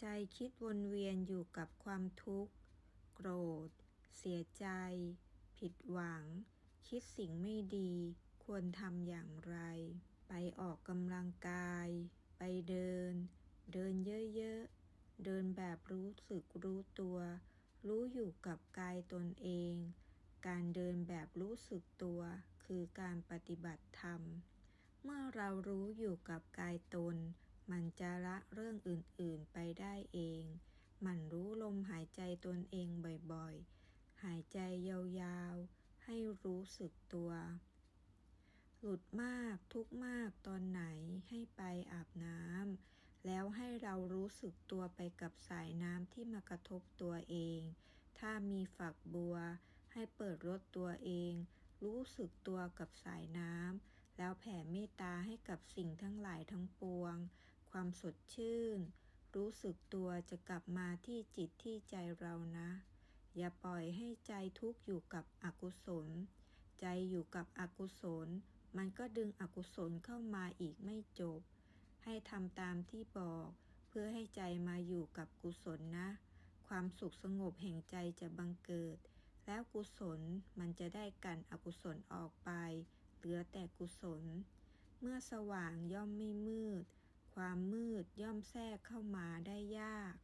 ใจคิดวนเวียนอยู่กับความทุกข์ โกรธ เสียใจ ผิดหวัง คิดสิ่งไม่ดี ควรทำอย่างไร ไปออกกำลังกาย ไปเดิน เดินเยอะๆ เดินแบบรู้สึกรู้ตัว รู้อยู่กับกายตนเอง การเดินแบบรู้สึกตัว คือการปฏิบัติธรรม เมื่อเรารู้อยู่กับกายตน มันจะละเรื่องอื่นๆไปได้เอง มันรู้ลมหายใจตนเองบ่อยๆ หายใจยาวๆ ให้รู้สึกตัว หลุดมากทุกมากตอนไหนให้ไปอาบน้ำแล้วให้เรารู้สึกตัวไปกับสายน้ำที่มากระทบตัวเอง ถ้ามีฝักบัว ให้เปิดรถตัวเอง รู้สึกตัวกับสายน้ำแล้วแผ่เมตตาให้กับสิ่งทั้งหลายทั้งปวง ความสดชื่น รู้สึกตัวจะกลับมาที่จิตที่ใจเรานะ อย่าปล่อยให้ใจทุกข์อยู่กับอกุศล ใจอยู่กับอกุศล มันก็ดึงอกุศลเข้ามาอีกไม่จบ ให้ทำตามที่บอก เพื่อให้ใจมาอยู่กับกุศลนะ ความสุขสงบแห่งใจจะบังเกิด แล้วกุศลมันจะได้กันอกุศลออกไป เหลือแต่กุศล เมื่อสว่างย่อมไม่มืด ความมืดย่อมแทรกเข้ามาได้ยาก